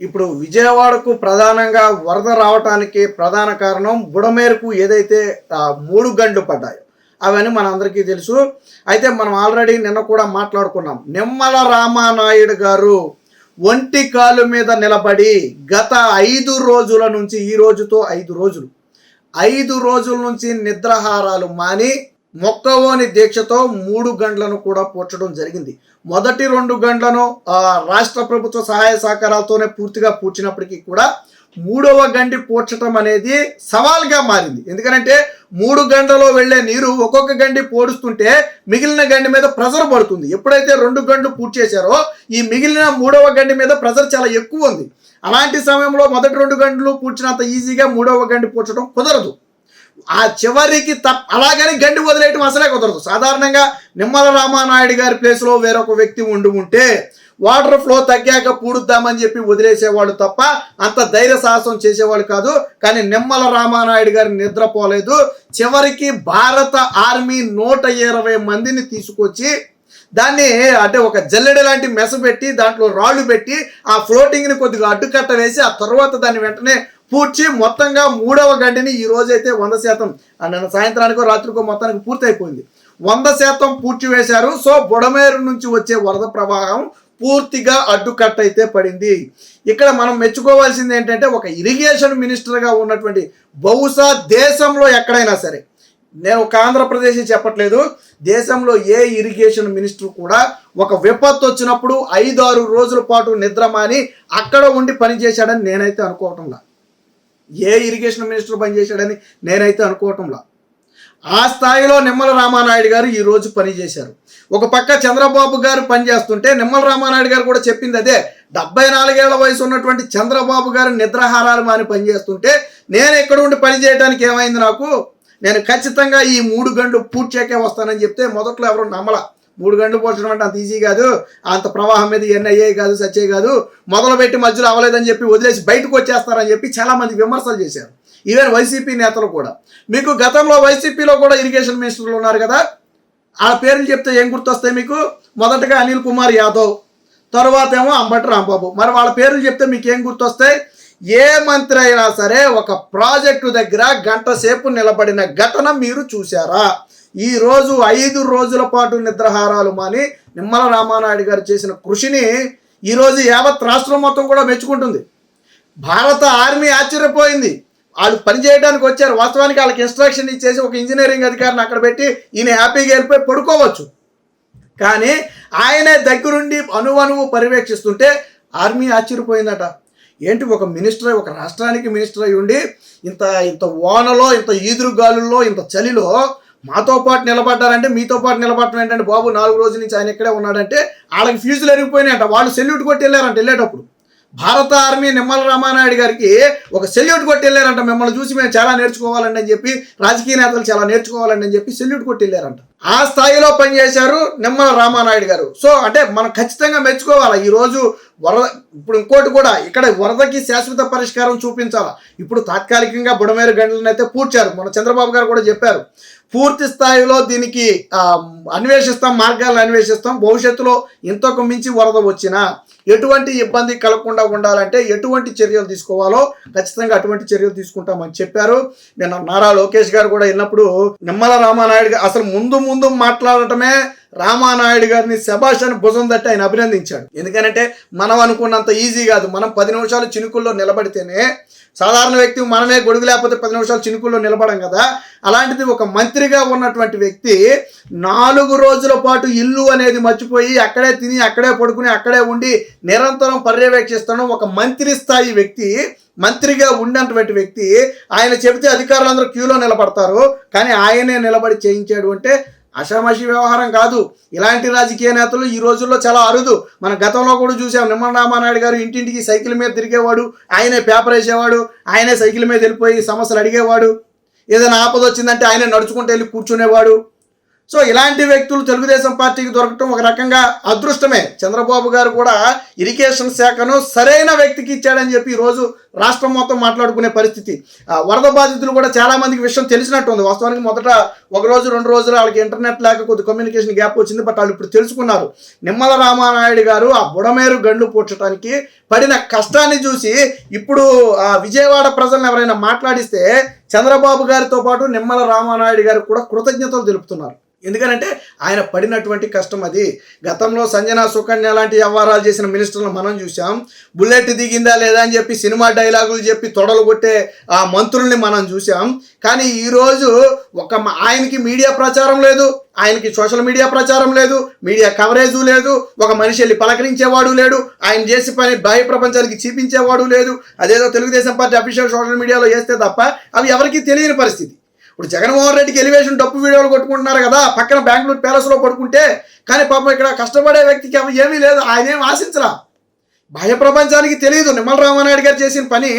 ఇప్పుడు విజయవాడకు ప్రధానంగా వరద రావటానికి ప్రధాన కారణం బుడమేరకు ఏదైతే మూడు గంటలు పడ్డాయో అవన్నీ మనందరికీ తెలుసు. అయితే మనం ఆల్రెడీ నిన్న కూడా మాట్లాడుకున్నాం. నిమ్మల రామానాయుడు గారు ఒంటి కాలు మీద నిలబడి గత ఐదు రోజుల నుంచి ఈ రోజుతో ఐదు రోజులు ఐదు రోజుల నుంచి నిద్రాహారాలు మాని మొక్కవోని దీక్షతో మూడు గంటలను కూడా పూడ్చడం జరిగింది. మొదటి రెండు గంటలను రాష్ట్ర ప్రభుత్వ సహాయ సహకారాలతోనే పూర్తిగా పూడ్చినప్పటికీ కూడా మూడవ గంటి పూడ్చడం అనేది సవాల్గా మారింది. ఎందుకంటే మూడు గంటలో వెళ్ళే నీరు ఒక్కొక్క గండి పోడుస్తుంటే మిగిలిన గండి మీద ప్రెజర్ పడుతుంది. ఎప్పుడైతే రెండు గంటలు పూర్తి చేశారో ఈ మిగిలిన మూడవ గండి మీద ప్రెజర్ చాలా ఎక్కువ ఉంది. అలాంటి సమయంలో మొదటి రెండు గంటలు పూడ్చినంత ఈజీగా మూడవ గంటి పూడ్చడం కుదరదు. ఆ చివరికి తప్ప అలాగని గండి వదిలేయటం అసలే కుదరదు. సాధారణంగా నిమ్మల రామానాయుడు గారి ప్లేస్లో వేరొక వ్యక్తి ఉండి ఉంటే వాటర్ ఫ్లో తగ్గాక పూడుద్దామని చెప్పి వదిలేసేవాడు తప్ప అంత ధైర్య సాహసం చేసేవాడు కాదు. కానీ నిమ్మల రామానాయుడు గారి నిద్రపోలేదు చివరికి భారత ఆర్మీ నూట ఇరవై మందిని తీసుకొచ్చి దాన్ని అంటే ఒక జల్లెడ లాంటి మెస పెట్టి దాంట్లో రాళ్ళు పెట్టి ఆ ఫ్లోటింగ్ని కొద్దిగా అడ్డుకట్ట వేసి ఆ తర్వాత దాన్ని వెంటనే పూడ్చి మొత్తంగా మూడవ గంటని ఈ రోజైతే వంద శాతం నిన్న సాయంత్రానికో రాత్రికో మొత్తానికి పూర్తయిపోయింది. వంద శాతం పూడ్చి వేశారు. సో బుడమేరు నుంచి వచ్చే వరద ప్రవాహం పూర్తిగా అడ్డుకట్ట అయితే పడింది. ఇక్కడ మనం మెచ్చుకోవాల్సింది ఏంటంటే ఒక ఇరిగేషన్ మినిస్టర్గా ఉన్నటువంటి బహుశా దేశంలో ఎక్కడైనా సరే నేను ఒక ఆంధ్రప్రదేశ్ చెప్పట్లేదు. దేశంలో ఏ ఇరిగేషన్ మినిస్టర్ కూడా ఒక విపత్తు వచ్చినప్పుడు ఐదు ఆరు రోజుల పాటు నిద్రమాని అక్కడ ఉండి పనిచేశాడని నేనైతే అనుకోవటంలా ఏ ఇరిగేషన్ మినిస్టర్ పనిచేశాడని నేనైతే అనుకోవటంలా ఆ స్థాయిలో నిమ్మల రామానాయుడు గారు ఈరోజు పనిచేశారు. ఒక పక్క చంద్రబాబు గారు పనిచేస్తుంటే నిమ్మల రామానాయుడు గారు కూడా చెప్పింది అదే. డెబ్బై నాలుగేళ్ళ వయసు ఉన్నటువంటి చంద్రబాబు గారు నిద్రాహారాలు మాని పనిచేస్తుంటే నేను ఎక్కడ ఉండి పని చేయడానికి ఏమైంది నాకు? నేను ఖచ్చితంగా ఈ మూడు గంటలు పూడ్చేకే వస్తానని చెప్తే మొదట్లో ఎవరు నమ్మల. మూడు గంటలు పోల్చడం అంటే అంత ఈజీ కాదు అంత ప్రవాహం మీద ఎన్ని కాదు సచ్చే కాదు మొదలుపెట్టి మధ్యలో అవ్వలేదని చెప్పి వదిలేసి బయటకు వచ్చేస్తారని చెప్పి చాలామంది విమర్శలు చేశారు. ఈవెన్ వైసీపీ నేతలు కూడా. మీకు గతంలో వైసీపీలో కూడా ఇరిగేషన్ మినిస్టర్లు ఉన్నారు కదా ఆ పేర్లు చెప్తే ఏం గుర్తొస్తాయి మీకు? మొదటగా అనిల్ కుమార్ యాదవ్ తర్వాత ఏమో అంబటి రాంబాబు. మరి వాళ్ళ పేర్లు చెప్తే మీకు ఏం గుర్తొస్తాయి? ఏ మంత్రి అయినా సరే ఒక ప్రాజెక్టు దగ్గర గంట సేపు నిలబడిన ఘటన మీరు చూశారా? ఈరోజు ఐదు రోజుల పాటు నిద్రహారాలు మాని నిమ్మల రామానాయుడు గారు చేసిన కృషిని ఈరోజు యావత్ రాష్ట్రం మొత్తం కూడా మెచ్చుకుంటుంది. భారత ఆర్మీ ఆశ్చర్యపోయింది. వాళ్ళు పని చేయడానికి వచ్చారు. వాస్తవానికి వాళ్ళకి ఇన్స్ట్రక్షన్ ఇచ్చేసి ఒక ఇంజనీరింగ్ అధికారిని అక్కడ పెట్టి ఈయన హ్యాపీగా వెళ్ళిపోయి పడుకోవచ్చు. కానీ ఆయనే దగ్గరుండి అణువణువు పర్యవేక్షిస్తుంటే ఆర్మీ ఆశ్చర్యపోయిందట. ఏంటి ఒక మినిస్టర్ ఒక రాష్ట్రానికి మినిస్టర్ అయి ఉండి ఇంత ఇంత వానలో ఇంత ఈదురు గాలుల్లో ఇంత చలిలో మాతో పాటు నిలబడ్డారంటే మీతో పాటు నిలబడటం ఏంటంటే బాబు నాలుగు రోజుల నుంచి ఆయన ఇక్కడే ఉన్నాడంటే వాళ్ళకి ఫీజులు ఎరిగిపోయినాయంట. వాళ్ళు సెల్యూట్ కొట్టి వెళ్ళారంట వెళ్ళేటప్పుడు. భారత ఆర్మీ నిమ్మల రామానాయుడు గారికి ఒక సెల్యూట్ కొట్టి వెళ్ళారంట. మిమ్మల్ని చూసి మేము చాలా నేర్చుకోవాలండి అని చెప్పి రాజకీయ నేతలు చాలా నేర్చుకోవాలండి అని చెప్పి సెల్యూట్ కొట్టి వెళ్ళారంట. ఆ స్థాయిలో పనిచేశారు నిమ్మల రామానాయుడు గారు. సో అంటే మనం ఖచ్చితంగా మెచ్చుకోవాలి? ఈ రోజు వరద ఇప్పుడు ఇంకోటి కూడా ఇక్కడ వరదకి శాశ్వత పరిష్కారం చూపించాలా. ఇప్పుడు తాత్కాలికంగా బుడమేరు గంటలను అయితే పూడ్చారు. మన చంద్రబాబు గారు కూడా చెప్పారు. పూర్తి స్థాయిలో దీనికి అన్వేషిస్తాం మార్గాలను అన్వేషిస్తాం. భవిష్యత్తులో ఇంతకు మించి వరద వచ్చినా ఎటువంటి ఇబ్బంది కలగకుండా ఉండాలంటే ఎటువంటి చర్యలు తీసుకోవాలో ఖచ్చితంగా అటువంటి చర్యలు తీసుకుంటామని చెప్పారు. నిన్న నారా లోకేష్ గారు కూడా వెళ్ళినప్పుడు నిమ్మల రామానాయుడు అసలు ముందు ముందు మాట్లాడటమే రామానాయుడు గారిని శభాష్ అని భుజం తట్టి ఆయన అభినందించాడు. ఎందుకంటే మనం అనుకున్నంత ఈజీ కాదు. మనం పది నిమిషాలు చినుకుల్లో నిలబడితేనే సాధారణ వ్యక్తి మనమే గొడుగు లేకపోతే పది నిమిషాలు చినుకుల్లో నిలబడం కదా. అలాంటిది ఒక మంత్రిగా ఉన్నటువంటి వ్యక్తి నాలుగు రోజుల పాటు ఇల్లు అనేది మర్చిపోయి అక్కడే తిని అక్కడే పడుకుని అక్కడే ఉండి నిరంతరం పర్యవేక్షిస్తాను ఒక మంత్రి స్థాయి వ్యక్తి మంత్రిగా ఉన్నటువంటి వ్యక్తి ఆయన చెబితే అధికారులందరూ క్యూలో నిలబడతారు. కానీ ఆయనే నిలబడి చేయించాడు అంటే అషామషి వ్యవహారం కాదు. ఇలాంటి రాజకీయ నేతలు ఈ రోజుల్లో చాలా అరుదు. మన గతంలో కూడా చూసాం నిమ్మల రామానాయుడు గారు ఇంటింటికి సైకిల్ మీద తిరిగేవాడు ఆయనే పేపర్ వేసేవాడు ఆయనే సైకిల్ మీద వెళ్ళిపోయి సమస్యలు అడిగేవాడు ఏదైనా ఆపద వచ్చిందంటే ఆయనే నడుచుకుంటూ వెళ్ళి కూర్చునేవాడు. సో ఇలాంటి వ్యక్తులు తెలుగుదేశం పార్టీకి దొరకటం ఒక రకంగా అదృష్టమే. చంద్రబాబు గారు కూడా ఇరిగేషన్ శాఖను సరైన వ్యక్తికి ఇచ్చాడని చెప్పి ఈరోజు రాష్ట్రం మొత్తం మాట్లాడుకునే పరిస్థితి. ఆ, వరద బాధితులు కూడా చాలా మందికి విషయం తెలిసినట్టు ఉంది. వాస్తవానికి మొదట ఒక రోజు రెండు రోజులు వాళ్ళకి ఇంటర్నెట్ లేక కొద్ది కమ్యూనికేషన్ గ్యాప్ వచ్చింది. బట్ వాళ్ళు ఇప్పుడు తెలుసుకున్నారు. నిమ్మల రామానాయుడు గారు ఆ బుడమేరు గండ్లు పూడ్చడానికి పడిన కష్టాన్ని చూసి ఇప్పుడు ఆ విజయవాడ ప్రజలను ఎవరైనా మాట్లాడిస్తే చంద్రబాబు గారితో పాటు నిమ్మల రామానాయుడు గారు కూడా కృతజ్ఞతలు తెలుపుతున్నారు. ఎందుకనంటే ఆయన పడినటువంటి కష్టం అది. గతంలో సంజన సుకన్య లాంటి వ్యవహారాలు చేసిన మినిస్టర్లు మనం చూసాం బుల్లెట్ దిగిందా లేదా అని చెప్పి సినిమా డైలాగులు చెప్పి తొడలు కొట్టే ఆ మంత్రుల్ని మనం చూసాం కానీ ఈరోజు ఒక ఆయనకి మీడియా ప్రచారం లేదు ఆయనకి సోషల్ మీడియా ప్రచారం లేదు మీడియా కవరేజు లేదు ఒక మనిషి వెళ్ళి పలకరించేవాడు లేడు ఆయన చేసే పని బాహ్య ప్రపంచానికి చూపించేవాడు లేదు అదేదో తెలుగుదేశం పార్టీ అఫీషియల్ సోషల్ మీడియాలో వేస్తే తప్ప అవి ఎవరికీ తెలియని పరిస్థితి. ఇప్పుడు జగన్మోహన్ రెడ్డికి ఎలివేషన్ డప్పు వీడియోలు కొట్టుకుంటున్నారు కదా పక్కన బెంగళూరు ప్యాలెస్లో పడుకుంటే కానీ పాపం ఇక్కడ కష్టపడే వ్యక్తికి అవి ఏమీ లేదు ఆయన ఏం ఆశించరా బాహ్య ప్రపంచానికి తెలియదు. నిమ్మల రామానాయుడు గారు చేసిన పని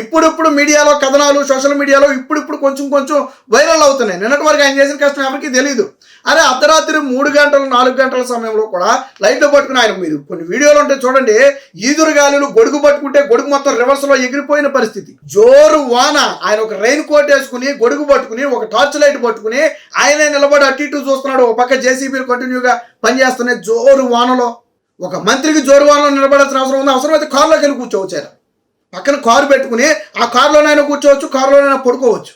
ఇప్పుడిప్పుడు మీడియాలో కథనాలు సోషల్ మీడియాలో ఇప్పుడిప్పుడు కొంచెం కొంచెం వైరల్ అవుతున్నాయి. నిన్నటి వరకు ఆయన చేసిన కష్టం ఎవరికి తెలియదు అరే అర్ధరాత్రి మూడు గంటలు నాలుగు గంటల సమయంలో కూడా లైట్లో పట్టుకుని ఆయన మీరు కొన్ని వీడియోలు ఉంటే చూడండి. ఈదురు గాలులు గొడుగు పట్టుకుంటే గొడుగు మొత్తం రివర్స్లో ఎగిరిపోయిన పరిస్థితి. జోరు వాన. ఆయన ఒక రెయిన్ కోట్ వేసుకుని గొడుగు పట్టుకుని ఒక టార్చ్ లైట్ పట్టుకుని ఆయనే నిలబడి అటు ఇటు చూస్తున్నాడు. ఒక పక్క జేసీబీలు కంటిన్యూగా పనిచేస్తున్నాయి జోరు వానలో. ఒక మంత్రికి జోరువాలో నిలబడాల్సిన అవసరం ఉంది. అయితే కారులోకి వెళ్ళి కూర్చోవచ్చు ఆయన. పక్కన కారు పెట్టుకుని ఆ కారులోనైనా కూర్చోవచ్చు కారులోనైనా పడుకోవచ్చు.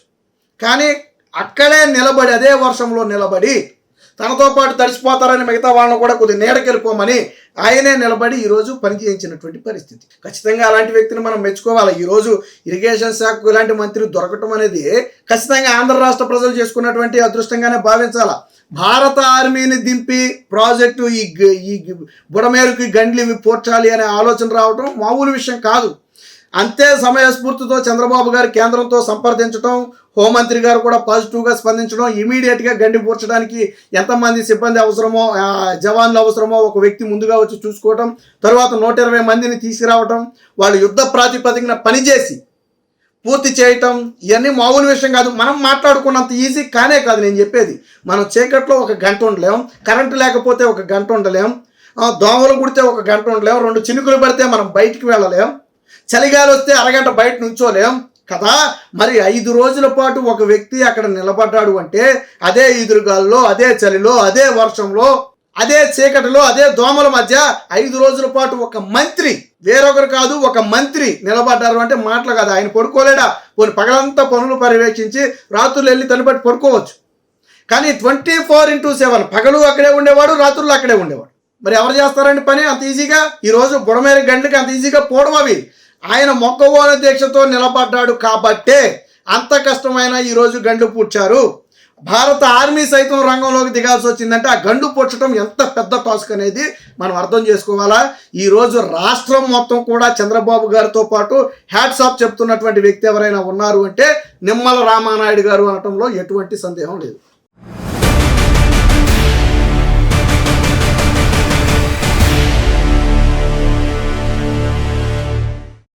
కానీ అక్కడే నిలబడి అదే వర్షంలో నిలబడి తనతో పాటు తడిసిపోతారని మిగతా వాళ్ళని కూడా కొద్ది నీడకెళ్ళిపోమని ఆయనే నిలబడి ఈరోజు పని చేయించినటువంటి పరిస్థితి. ఖచ్చితంగా అలాంటి వ్యక్తిని మనం మెచ్చుకోవాలి. ఈరోజు ఇరిగేషన్ శాఖకు ఇలాంటి మంత్రి దొరకటం అనేది ఖచ్చితంగా ఆంధ్ర రాష్ట్ర ప్రజలు చేసుకున్నటువంటి అదృష్టంగానే భావించాలా? భారత ఆర్మీని దింపి ప్రాజెక్టు ఈ ఈ బుడమేరుకి గండ్లు ఇవి పోర్చాలి అనే ఆలోచన రావడం మామూలు విషయం కాదు. అంతే సమయస్ఫూర్తితో చంద్రబాబు గారు కేంద్రంతో సంప్రదించడం హోంమంత్రి గారు కూడా పాజిటివ్గా స్పందించడం ఇమీడియట్గా గండి పూడ్చడానికి ఎంతమంది సిబ్బంది అవసరమో జవాన్లు అవసరమో ఒక వ్యక్తి ముందుగా వచ్చి చూసుకోవటం తర్వాత నూట ఇరవై మందిని తీసుకురావటం వాళ్ళు యుద్ధ ప్రాతిపదికన పనిచేసి పూర్తి చేయటం ఇవన్నీ మామూలు విషయం కాదు. మనం మాట్లాడుకున్నంత ఈజీ కానే కాదు నేను చెప్పేది. మనం చీకట్లో ఒక గంట ఉండలేం కరెంటు లేకపోతే ఒక గంట ఉండలేం దోమలు కుడితే ఒక గంట ఉండలేం రెండు చినుకులు పడితే మనం బయటికి వెళ్ళలేం చలిగాలి వస్తే అరగంట బయట నుంచోలేం కదా? మరి ఐదు రోజుల పాటు ఒక వ్యక్తి అక్కడ నిలబడ్డాడు అంటే అదే ఈదురుగాల్లో అదే చలిలో అదే వర్షంలో అదే చీకటిలో అదే దోమల మధ్య ఐదు రోజుల పాటు ఒక మంత్రి వేరొకరు కాదు ఒక మంత్రి నిలబడ్డారు అంటే మాటలు కాదు. ఆయన పడుకోలేడా? పోనీ పగలంతా పనులు పర్యవేక్షించి రాత్రులు వెళ్ళి తనబట్టి పడుకోవచ్చు. కానీ ట్వంటీ ఫోర్ ఇంటూ సెవెన్ పగలు అక్కడే ఉండేవాడు రాత్రులు అక్కడే ఉండేవాడు. మరి ఎవరు చేస్తారండి పని? అంత ఈజీగా? ఈరోజు బుడమేర గంటలకి అంత ఈజీగా పోవడం అవి. ఆయన మొక్కవోన దీక్షతో నిలబడ్డాడు కాబట్టే అంత కష్టమైన ఈరోజు గండు పూడ్చారు. భారత ఆర్మీ సైతం రంగంలోకి దిగాల్సి వచ్చిందంటే ఆ గండు పొచ్చడం ఎంత పెద్ద టాస్క్ అనేది మనం అర్థం చేసుకోవాలా? ఈరోజు రాష్ట్రం మొత్తం కూడా చంద్రబాబు గారితో పాటు హ్యాట్స్ ఆఫ్ చెప్తున్నటువంటి వ్యక్తి ఎవరైనా ఉన్నారు అంటే నిమ్మల రామానాయుడు గారు అనటంలో ఎటువంటి సందేహం లేదు.